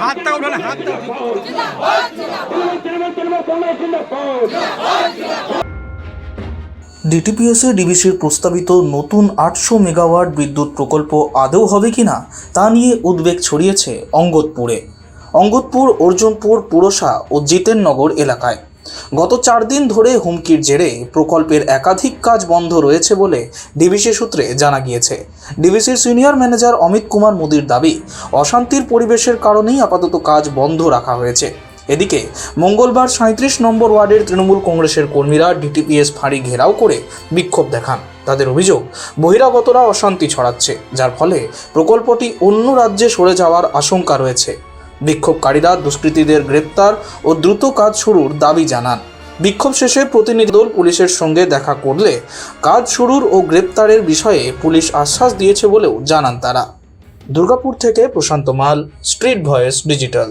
হাতটা উঠান হাতটা ডিটিপিএসে ডিবিসির প্রস্তাবিত নতুন আটশো মেগাওয়াট বিদ্যুৎ প্রকল্প আদৌ হবে কিনা তা নিয়ে উদ্বেগ ছড়িয়েছে অঙ্গদপুরে অঙ্গদপুর অর্জুনপুর, পুরসা ও জিতেননগর এলাকায়। গত চার দিন ধরে হুমকির জেরে প্রকল্পের একাধিক কাজ বন্ধ রয়েছে বলে ডিবিসি সূত্রে জানা গিয়েছে। ডিবিসির সিনিয়র ম্যানেজার অমিত কুমার মোদির দাবি, অশান্তির পরিবেশের কারণেই আপাতত কাজ বন্ধ রাখা হয়েছে। এদিকে, মঙ্গলবার সাঁত্রিশ নম্বর ওয়ার্ডের তৃণমূল কংগ্রেসের কর্মীরা ডিটিপিএস ফাঁড়ি ঘেরাও করে বিক্ষোভ দেখান। তাদের অভিযোগ, বহিরাগতরা অশান্তি ছড়াচ্ছে, যার ফলে প্রকল্পটি অন্য রাজ্যে সরে যাওয়ার আশঙ্কা রয়েছে। বিক্ষোভকারীরা দুষ্কৃতীদের গ্রেপ্তার ও দ্রুত কাজ শুরুর দাবি জানান। বিক্ষোভ শেষে প্রতিনিধি দল পুলিশের সঙ্গে দেখা করলে কাজ শুরুর ও গ্রেপ্তারের বিষয়ে পুলিশ আশ্বাস দিয়েছে বলেও জানান তারা। দুর্গাপুর থেকে প্রশান্ত মাল, স্ট্রিট ভয়েস ডিজিটাল।